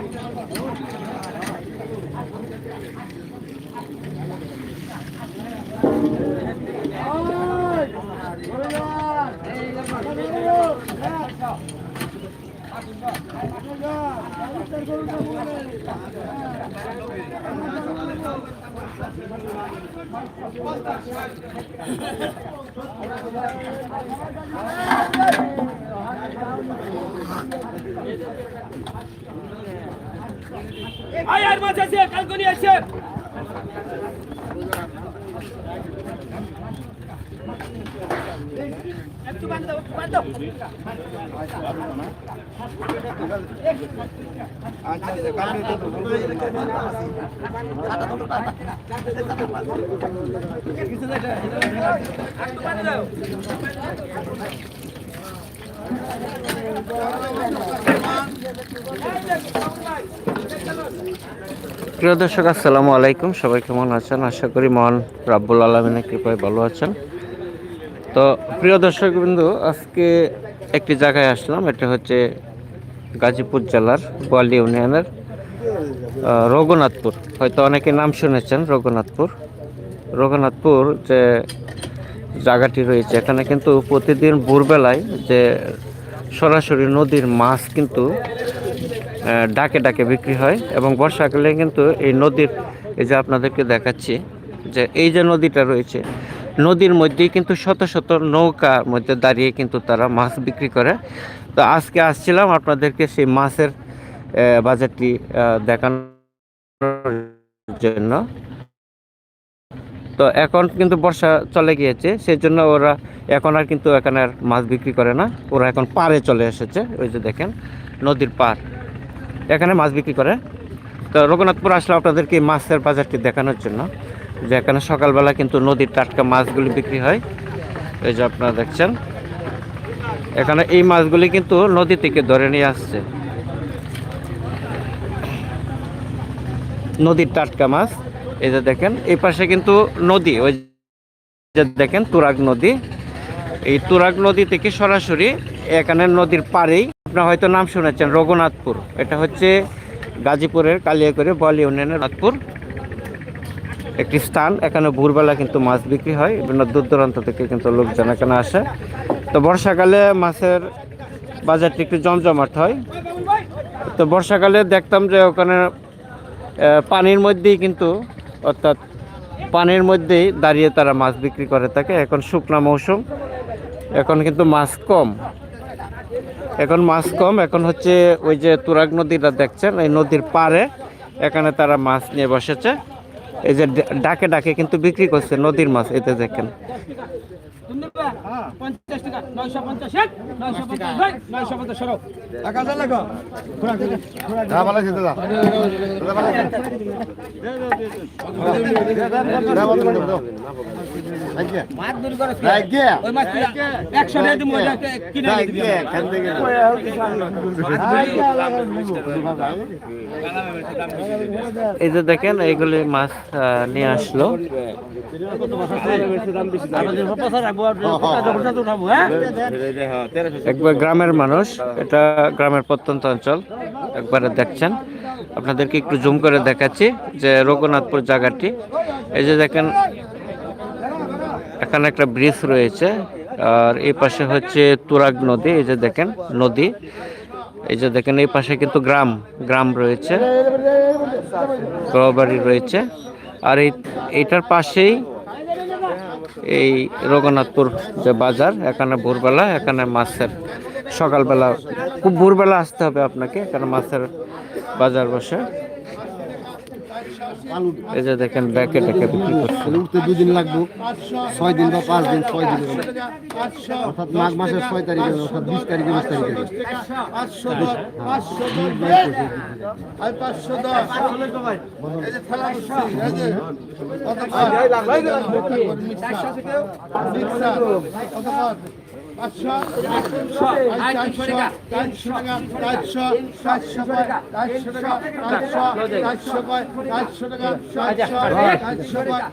أكثر আয় আর মাছ আছে কালকনি আছে একটু বান্ধ একটু বান্ধ একটু বান্ধ প্রিয় দর্শক, আসসালামু আলাইকুম। সবাই কেমন আছেন? আশা করি মহান রাব্বুল আলমিনের কৃপায় ভালো আছেন। তো প্রিয় দর্শক বিন্দু আজকে একটি জায়গায় আসলাম। এটা হচ্ছে গাজীপুর জেলার গোয়ালি ইউনিয়নের রঘুনাথপুর। হয়তো অনেকে নাম শুনেছেন রঘুনাথপুর। রঘুনাথপুর যে জায়গাটি রয়েছে, এখানে কিন্তু প্রতিদিন ভোরবেলায় যে সরাসরি নদীর মাছ কিন্তু ডাকে ডাকে বিক্রি হয় এবং বর্ষাকালে কিন্তু এই নদীর, এই যে আপনাদেরকে দেখাচ্ছি যে এই যে নদীটা রয়েছে নদীর মধ্যে কিন্তু শত শত নৌকার মধ্যে দাঁড়িয়ে কিন্তু তারা মাছ বিক্রি করে। তো আজকে আসছিলাম আপনাদেরকে সেই মাছের বাজারটি দেখানোর জন্য। তো এখন কিন্তু বর্ষা চলে গিয়েছে সেই জন্য ওরা এখন আর কিন্তু এখানে আর মাছ বিক্রি করে না। ওরা এখন পাড়ে চলে এসেছে, ওই যে দেখেন, নদীর পাড়। এখানে মাছ বিক্রি করে। তো রঘুনাথপুর আসলে আপনাদেরকে মাছের বাজারটি দেখানোর জন্য। যে এখানে সকালবেলা কিন্তু নদীর টাটকা মাছগুলি বিক্রি হয়। এই যে আপনারা দেখছেন। এখানে এই মাছগুলি কিন্তু নদী থেকে ধরে নিয়ে আসছে। নদীর টাটকা মাছ। এই যে দেখেন, এই পাশে কিন্তু নদী, ওই যে দেখেন তুরাগ নদী। এই তুরাগ নদী থেকে সরাসরি এখানে নদীর পাড়েই আপনার হয়তো নাম শুনেছেন রঘুনাথপুর। এটা হচ্ছে গাজীপুরের কালিয়াকৈরে বল ইউনিয়নের নাথপুর একটি স্থান। এখানে ভোরবেলা কিন্তু মাছ বিক্রি হয়। বিভিন্ন দূর দূরান্ত থেকে কিন্তু লোকজন এখানে আসে। তো বর্ষাকালে মাছের বাজারটি একটু জমজমাট হয়। তো বর্ষাকালে দেখতাম যে ওখানে পানির মধ্যেই কিন্তু, অর্থাৎ পানির মধ্যেই দাঁড়িয়ে তারা মাছ বিক্রি করে থাকে। এখন শুকনা মৌসুম। এখন কিন্তু মাছ কম। এখন মাছ কম। এখন হচ্ছে ওই যে তুরাগ নদীটা দেখছেন? এই নদীর পাড়ে এখানে তারা মাছ নিয়ে বসেছে। এই যে ডাকে ডাকে কিন্তু বিক্রি করছে নদীর মাছ এতে দেখেন। পঞ্চাশ টাকা নয়শো পঞ্চাশ নয়শো পঞ্চাশ নয়শো পঞ্চাশ এই যে দেখেন এইগুলি মাছ নিয়ে আসলো একবার গ্রামের মানুষ এটা গ্রামের প্রত্যন্ত অঞ্চল একবারে দেখছেন। আপনাদেরকে একটু জুম করে দেখাচ্ছি যে রঘুনাথপুর জায়গাটি। এই যে দেখেন এখানে একটা ব্রিজ রয়েছে আর এই পাশে হচ্ছে তুরাগ নদী এই যে দেখেন নদী। এই যে দেখেন এই পাশে কিন্তু গ্রাম গ্রাম রয়েছে বাড়ি রয়েছে। আর এই এইটার পাশেই এই রঘুনাথপুর যে বাজার, এখানে ভোরবেলা, এখানে মাছের সকালবেলা, খুব ভোরবেলা আসতে হবে আপনাকে, এখানে মাছের বাজার বসে। এই যে দেখেন ব্যাকে ডেকে বিক্রি করছে। উঠতে দুদিন লাগবে ছয় দিন বা পাঁচ দিন ছয় দিন অর্থাৎ মাঘ মাসের ছয় তারিখে অর্থাৎ বিশ তারিখে বিশ তারিখে। পাঁচশো চারশো চারশো টাকা চারশো চারশো কয় চারশো টাকা চারশো চারশো কয় চারশো টাকা চারশো চারশো কয়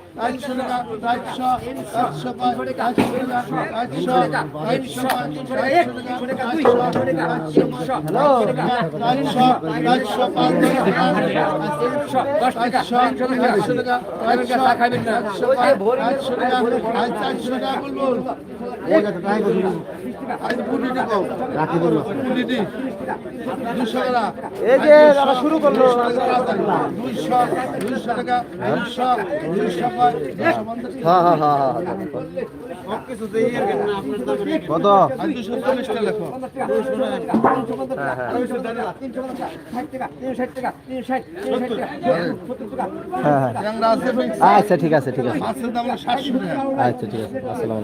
চারশো টাকা চারশো চারশো কয় চারশো টাকা চারশো চারশো টাকা চারশো টাকা চারশো চারশো টাকা চারশো টাকা বলব হ্যাঁ, হ্যাঁ, হ্যাঁ, কত? আচ্ছা ঠিক আছে ঠিক আছে। আচ্ছা ঠিক আছে। আসসালাম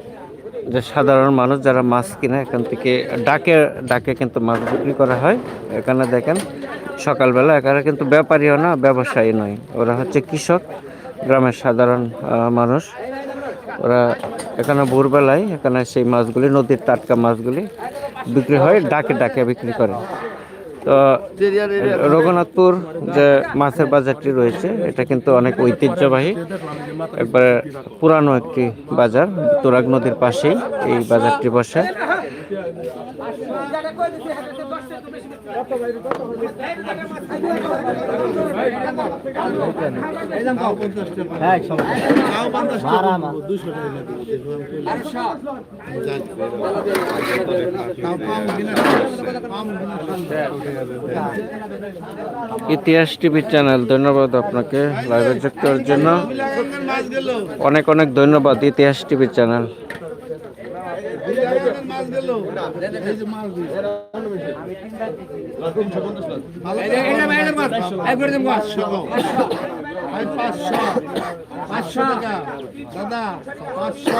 যে সাধারণ মানুষ যারা মাছ কিনে, এখান থেকে ডাকে ডাকে কিন্তু মাছ বিক্রি করা হয়। এখানে দেখেন, সকালবেলা এখানে কিন্তু ব্যাপারীও না, ব্যবসায়ী নয়। ওরা হচ্ছে কৃষক, গ্রামের সাধারণ মানুষ। ওরা এখানে ভোরবেলায় এখানে সেই মাছগুলি, নদীর টাটকা মাছগুলি বিক্রি হয়, ডাকে ডাকে বিক্রি করে। তো, রঘুনাথপুর যে মাছের বাজারটি রয়েছে, এটা কিন্তু অনেক ঐতিহ্যবাহী, একবারে পুরানো একটি বাজার, তুরাগ নদীর পাশেই এই বাজারটি বসে। ইতিহাস টিভি চ্যানেল ধন্যবাদ আপনাকে লাইভে যুক্ত হওয়ার জন্য অনেক অনেক ধন্যবাদ ইতিহাস টিভি চ্যানেল মাছ পাঁচশো পাঁচশো পাঁচশো টাকা। দাদা পাঁচশো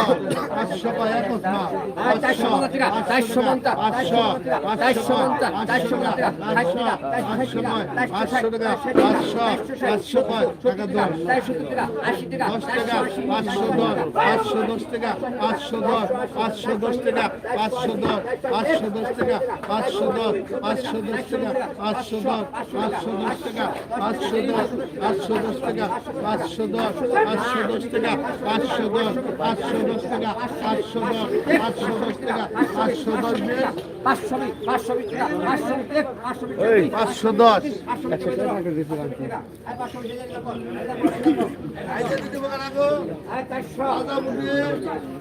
পাঁচশো পায় এক মা পাঁচশো পাঁচশো পাঁচশো পাঁচশো পাঁচশো টাকা পাঁচশো পাঁচশো পাঁচশো টাকা পাঁচশো পাঁচশো টাকা দশ দশ টাকা পাঁচশো দশ পাঁচশো দশ টাকা পাঁচশো দশ পাঁচশো দশ টাকা পাঁচশো দশ পাঁচশো দশ টাকা পাঁচশো দশ পাঁচশো দশ টাকা পাঁচশো দশ পাঁচশো দশ টাকা পাঁচশো দশ পাঁচশো দশ টাকা টাকা পাঁচশো দশ পাঁচশো দশ টাকা পাঁচশো দশ পাঁচশো দশ টাকা পাঁচশো দশ পাঁচশো দশ টাকা পাঁচশো দশ পাঁচশো দশ। পাঁচশো। দশ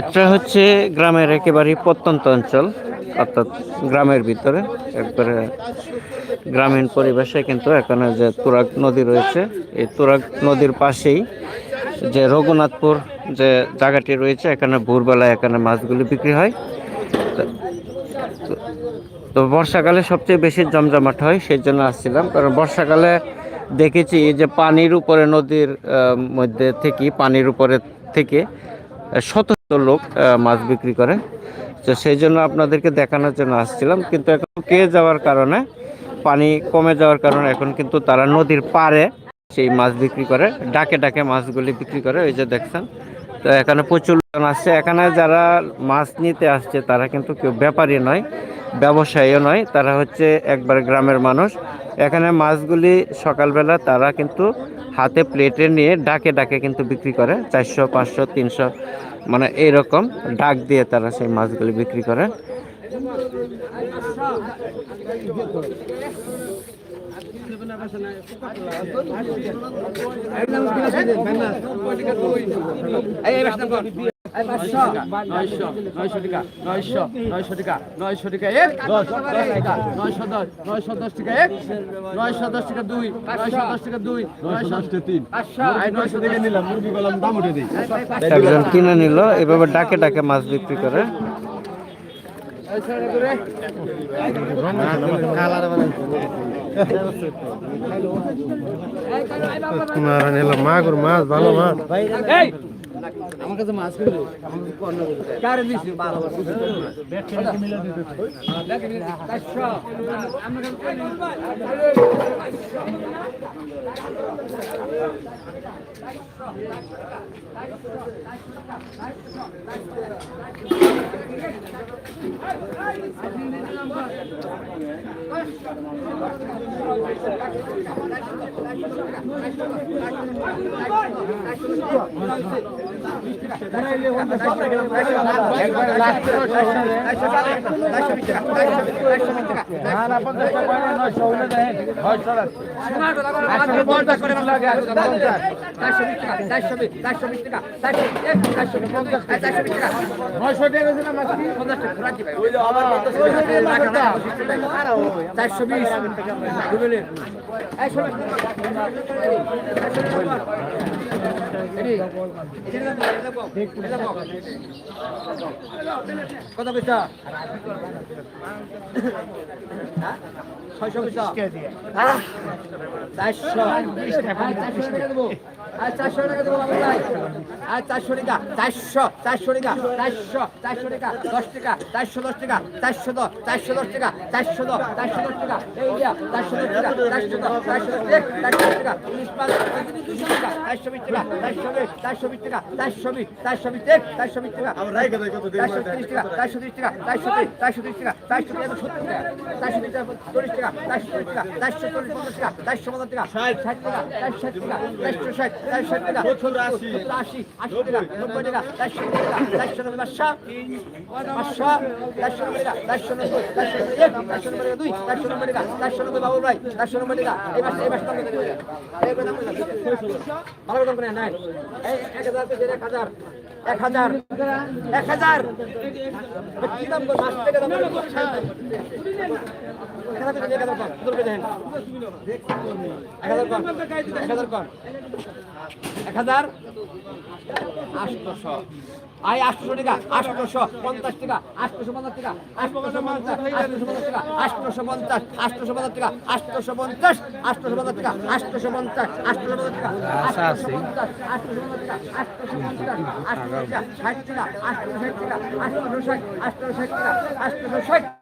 এটা হচ্ছে গ্রামের একেবারেই প্রত্যন্ত অঞ্চল, অর্থাৎ গ্রামের ভিতরে, একবারে গ্রামীণ পরিবেশে কিন্তু এখানে যে তুরাগ নদী রয়েছে, এই তুরাগ নদীর পাশেই যে রঘুনাথপুর যে জায়গাটি রয়েছে, এখানে ভোরবেলায় এখানে মাছগুলি বিক্রি হয়। তো বর্ষাকালে সবচেয়ে বেশি জমজমাট হয়, সেই জন্য আসছিলাম। কারণ বর্ষাকালে দেখেছি যে পানির উপরে, নদীর মধ্যে থেকে, পানির উপরে থেকে শত লোক মাছ বিক্রি করে। তো সেই জন্য আপনাদেরকে দেখানোর জন্য আসছিলাম। কিন্তু এখন কে যাওয়ার কারণে, পানি কমে যাওয়ার কারণে এখন কিন্তু তারা নদীর পাড়ে সেই মাছ বিক্রি করে, ডাকে ডাকে মাছগুলি বিক্রি করে, ওই যে দেখছেন। তো এখানে প্রচুর লোকজন আসছে। এখানে যারা মাছ নিতে আসছে, তারা কিন্তু কেউ ব্যাপারী নয়, ব্যবসায়ীও নয়, তারা হচ্ছে একবার গ্রামের মানুষ। এখানে মাছগুলি সকালবেলা তারা কিন্তু হাতে প্লেটে নিয়ে ডাকে ডাকে কিন্তু বিক্রি করে। চারশো, পাঁচশো, তিনশো মানে এইরকম ডাক দিয়ে তারা সেই মাছগুলি বিক্রি করে এই এই বাসনা কর এই পাঁচশো নয়শো দুই নিলাম কিনে নিল এভাবে ডাকে ডাকে মাছ বিক্রি করে। মাগুর মাছ ভালো মাছ আমার কাছে মাছ করে কারে দিছি? চারশো চারশো বিশ। কত পয়সা ছয়শো পয়সা চারশো চারশো টাকা আর চারশো টাকা দেবো বাবু ভাই আর চারশো টাকা চারশো চারশো টাকা চারশো চারশো টাকা দশ টাকা চারশো দশ টাকা চারশো দশ চারশো দশ টাকা চারশো দশ চারশো দশ টাকা এই চারশো দশ টাকা চারশো দশ চারশো দশ এক চারশো টাকা উনিশ পাঁচ দুশো টাকা চারশো বিশ টাকা চারশো বিশ চারশো বিশ টাকা চারশো বিশ চারশো বিশ চারশো বিশ টাকা চারশো তিরিশ টাকা চারশো তিরিশ টাকা চারশো চারশো তিরিশ টাকা চারশো তিরিশ সত্তর টাকা চারশো তিরিশ টাকা চল্লিশ টাকা চারশো চল্লিশ টাকা চারশো চল্লিশ পঞ্চাশ টাকা চারশো পঞ্চাশ টাকা ষাট টাকা চারশো ষাট টাকা চারশো ষাট চারশো ষাট টাকা আশি আশি টাকা নব্বই টাকা চারশো টাকা চারশো নব্বই পাঁচশো পাঁচশো চারশো নব্বই টাকা চারশো নব্বই চারশো নব্বই এক চারশো নব্বই টাকা দুই চারশো নব্বই টাকা চারশো নব্বই বাবু ভাই চারশো নব্বই টাকা এই মাসে এই মাসে? ভালো করে দাম করে নাই এক হাজার এক হাজার এক হাজার এক হাজার। এক হাজার এক হাজার কম। এক আই আটশো টাকা আটশোশো পঞ্চাশ টাকা আটশোশো পঞ্চাশ টাকা আটশোশো পঞ্চাশ আটশোশো পঞ্চাশ আটশোশো পঞ্চাশ টাকা আটশোশো পঞ্চাশ আটশোশো পঞ্চাশ টাকা আটশোশো পঞ্চাশ আটশোশো পঞ্চাশ টাকা আটশোশো পঞ্চাশ আটশোশো পঞ্চাশ টাকা আটশোশো ষাট টাকা আটশোশো ষাট টাকা আটশোশো ষাট টাকা আটশোশো ষাট টাকা আটশোশো ষাট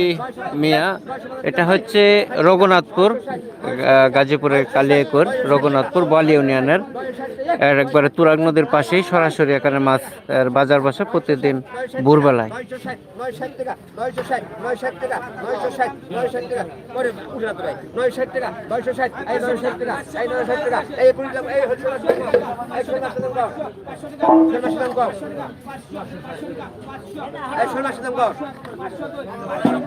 মিয়া এটা হচ্ছে রঘুনাথপুর গাজীপুরের কালিয়াকুর রঘুনাথপুর বল ইউনিয়নের একবারে তুরাগ নদীর পাশেই সরাসরি এখানে মাছ বাজার বসে প্রতিদিন ভোরবেলায়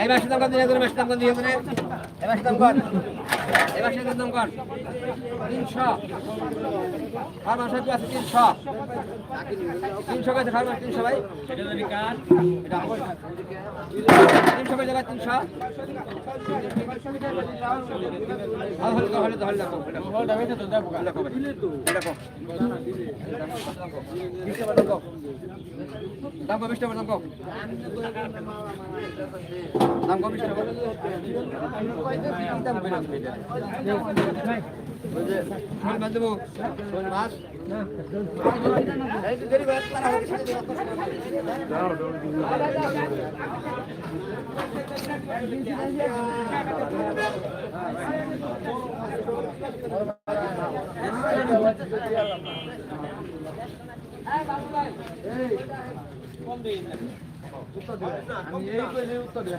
এই মাসের দাম দিয়ে দেবে মাসের দাম কত দিয়ে দেবে এই মাসের দাম কত এই মাসের দাম কত তিনশো। আর আছে? তিনশো। তিনশো মাস তিনশো ভাই। তিনশো জায়গায়? তিনশো। দেখো। দাম কও। দাম টাকা দাম কও। দাম কম টাকা দাম কম ওই যে শোল মাছ দেবো তো দেরি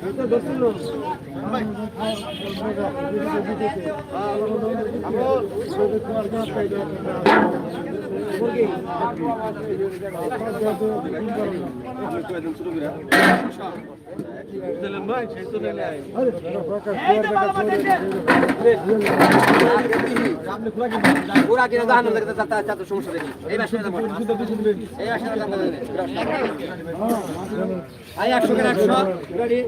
হ্যাঁ পুরা কিনে দাহানো দেখতে চাতে চাতে সমস্যা দেখি। এই মাসে এই মাসে? আই একশো করে একশো? রেডি?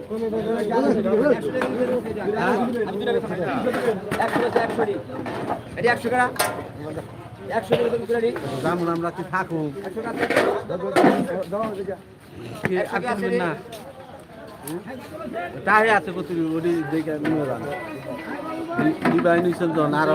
একশো একশো একশো করা রাতে থাকুক একশো টাকা একশো কি আছে? তাই কত ওটি দেখে নিয়ে যান। দিবাই নিছেন তো আরও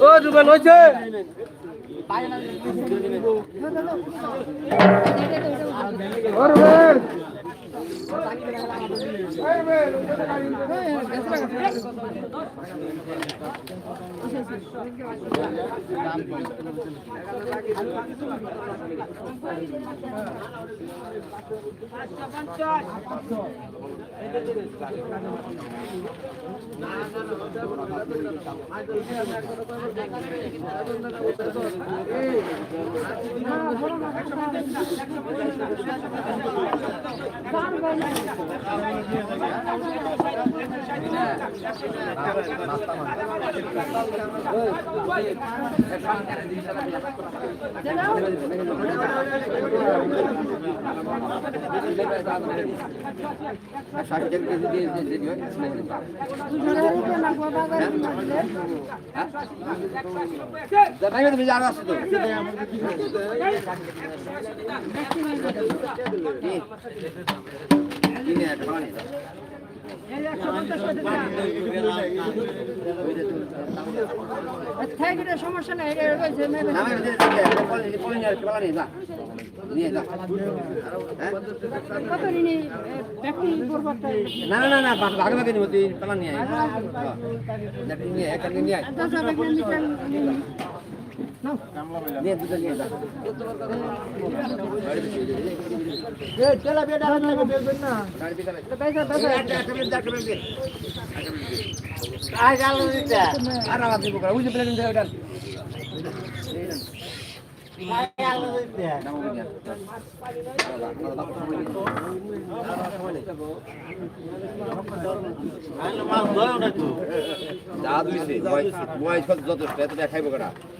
ও জুবেল হইছে ষাট কেজি জানো আসছো সমস্যা নাই না, না না ভাগ- ভাগে নিব তুই পালা নিয়ে নিয়ে নিয়ে যথেষ্ট, এত টাকা খাইবো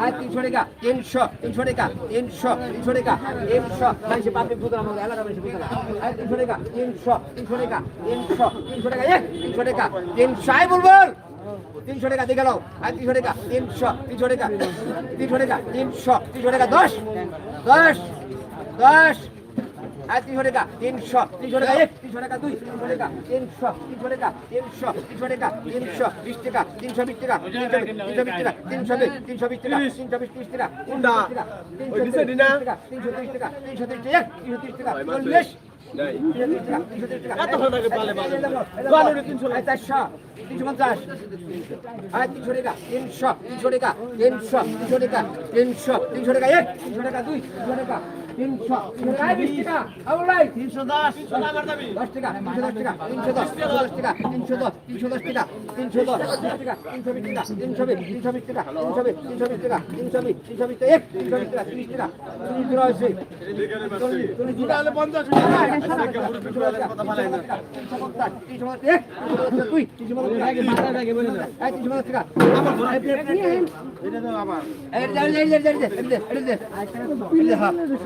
আর তিনশো টাকা তিনশো তিনশো টাকা তিনশো তিনশো টাকা তিনশো মানুষের বাপে ভূত আমার এলাকা মানুষের ভূত আর তিনশো টাকা তিনশো টাকা তিনশো তিনশো টাকা এক তিনশো টাকা তিনশো তিনশো টাকা দিয়ে গেল আর তিনশো টাকা তিনশো তিনশো টাকা তিনশো টাকা তিনশো তিনশো টাকা দশ দশ দশ আর তিনশো টাকা তিনশো তিনশো টাকা এক তিনশো টাকা দুই তিনশো টাকা তিনশো তিনশো টাকা তিনশো তিনশো টাকা তিনশো বিশ টাকা তিনশো বিশ টাকা তিনশো তিনশো বিশ টাকা তিনশো বিশ তিনশো বিশ টাকা তিনশো বিশ ত্রিশ টাকা তিনশো টাকা তিনশো তিরিশ টাকা তিনশো তিরিশ টাকা তিনশো তিরিশ টাকা এক তিনশো তিরিশ টাকা চল্লিশ তিনশো পঞ্চাশ আর তিনশো টাকা তিনশো তিনশো টাকা তিনশো তিনশো টাকা তিনশো তিনশো টাকা এক তিনশো টাকা দুই তিনশো টাকা তিনশো টাকা তিনশো দশ দশ টাকা তিনশো দশ টাকা তিনশো দশ দশ টাকা তিনশো দশ তিনশো দশ টাকা তিনশো দশ বিশ টাকা তিনশো বিশ টাকা তিনশো বিশ তিনশো বিশ টাকা তিনশো বিশ তিনশো বিশ টাকা তিনশো বিশ তিনশো বিশ টাকা তিনশো বিশ টাকা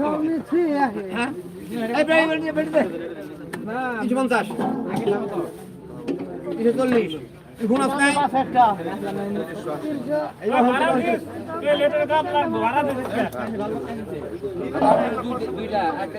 তিরিশ টাকা পঞ্চাশ চল্লিশ দুইটা একটা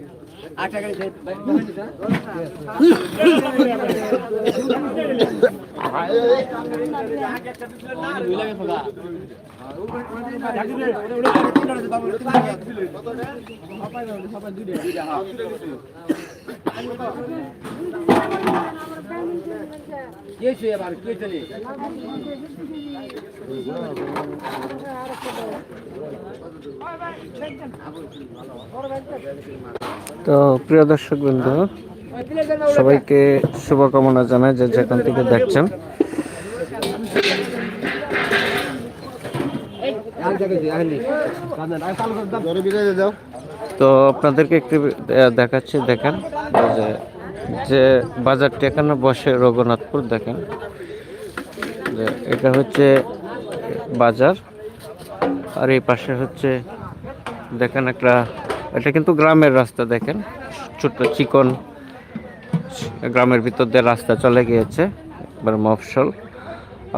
টাকা এবার কে চলে তো প্রিয় দর্শক বন্ধু সবাইকে শুভকামনা জানাই যে যেখান থেকে দেখছেন। জোরে দাও। তো আপনাদেরকে একটু দেখাচ্ছি, দেখেন যে যে বাজারটি এখানে বসে রঘুনাথপুর, দেখেন, যে এটা হচ্ছে বাজার, আর এই পাশে হচ্ছে, দেখেন একটা, এটা কিন্তু গ্রামের রাস্তা, দেখেন, ছোট্ট চিকন গ্রামের ভিতর দিয়ে রাস্তা চলে গিয়েছে এবার মফসল,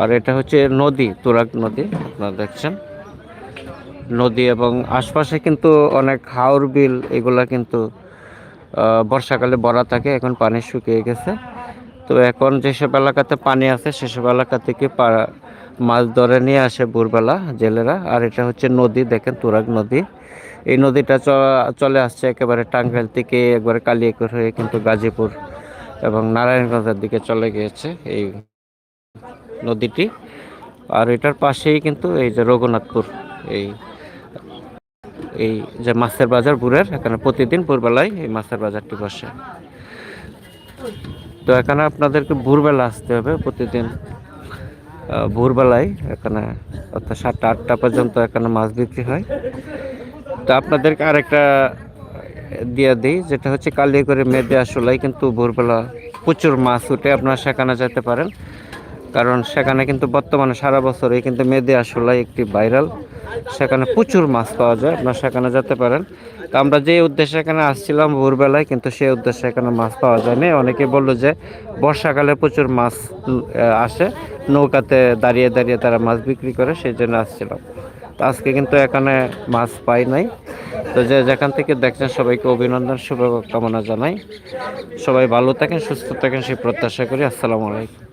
আর এটা হচ্ছে নদী, তুরাগ নদী, আপনারা দেখছেন। নদী এবং আশপাশে কিন্তু অনেক হাওর বিল, এগুলা কিন্তু বর্ষাকালে ভরা থাকে, এখন পানি শুকিয়ে গেছে। তো এখন যেসব এলাকাতে পানি আছে, সেসব এলাকা থেকে মাছ ধরে নিয়ে আসে ভোরবেলা জেলেরা। আর এটা হচ্ছে নদী, দেখেন তুরাগ নদী। এই নদীটা চলে আসছে একেবারে টাঙ্গাইল থেকে একবারে কালিয়াকৈর হয়ে কিন্তু গাজীপুর এবং নারায়ণগঞ্জের দিকে চলে গিয়েছে এই নদীটি। আর এটার পাশেই কিন্তু এই যে রঘুনাথপুর, এই এই যে মাছের বাজার বুড়ের এখানে প্রতিদিন ভোরবেলায় এই মাছের বাজারটি বসে। তো এখানে আপনাদেরকে ভোরবেলা আসতে হবে প্রতিদিন। ভোরবেলায় এখানে অর্থাৎ সাতটা, আটটা পর্যন্ত এখানে মাছ বিক্রি হয়। তো আপনাদেরকে আরেকটা দিয়ে দিই, যেটা হচ্ছে কালিয়ে করে মেদে আসলেই কিন্তু ভোরবেলা প্রচুর মাছ উঠে, আপনারা সেখানে যেতে পারেন। কারণ সেখানে কিন্তু বর্তমানে সারা বছরই কিন্তু মেদে আসলাই একটি ভাইরাল। সেখানে প্রচুর মাছ পাওয়া যায়, আপনারা সেখানে যেতে পারেন। তো আমরা যে উদ্দেশ্যে এখানে আসছিলাম ভোরবেলায়, কিন্তু সেই উদ্দেশ্যে এখানে মাছ পাওয়া যায়নি। অনেকে বলল যে বর্ষাকালে প্রচুর মাছ আসে, নৌকাতে দাঁড়িয়ে দাঁড়িয়ে তারা মাছ বিক্রি করে, সেই জন্য আসছিলাম। তো আজকে কিন্তু এখানে মাছ পাই নাই। তো যে যেখান থেকে দেখছেন, সবাইকে অভিনন্দন, শুভকামনা জানাই। সবাই ভালো থাকেন, সুস্থ থাকেন, সেই প্রত্যাশা করি। আসসালামু আলাইকুম।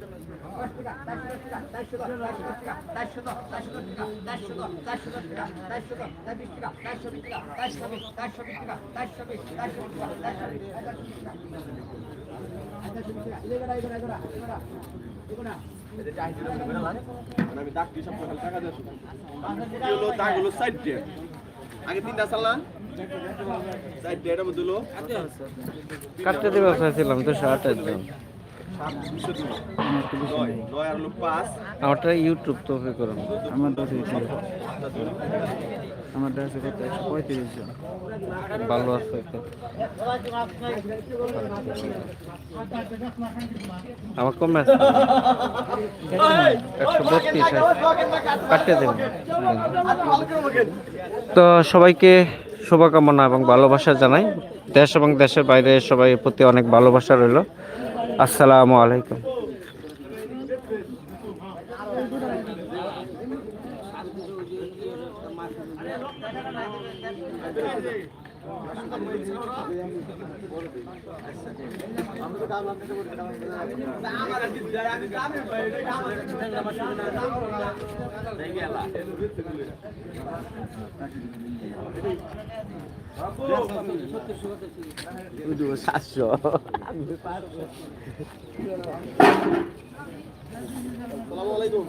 আগে তিনটা চালা চারটে এটা বুঝলো কাটতে দিবে চাইছিলাম দুশো আঠাশ জন আমারটা ইউটিউব তো ওকে করুন আমার দশ আমার দশ কত? একশো পঁয়ত্রিশ জন। ভালো আছে আমার কমে আছে। একশো বত্রিশ কাটতে দেবেন তো সবাইকে শুভকামনা এবং ভালোবাসা জানাই। দেশ এবং দেশের বাইরে সবাই প্রতি অনেক ভালোবাসা রইল। আসসালামু আলাইকুম। সাতশো। আলাইকুম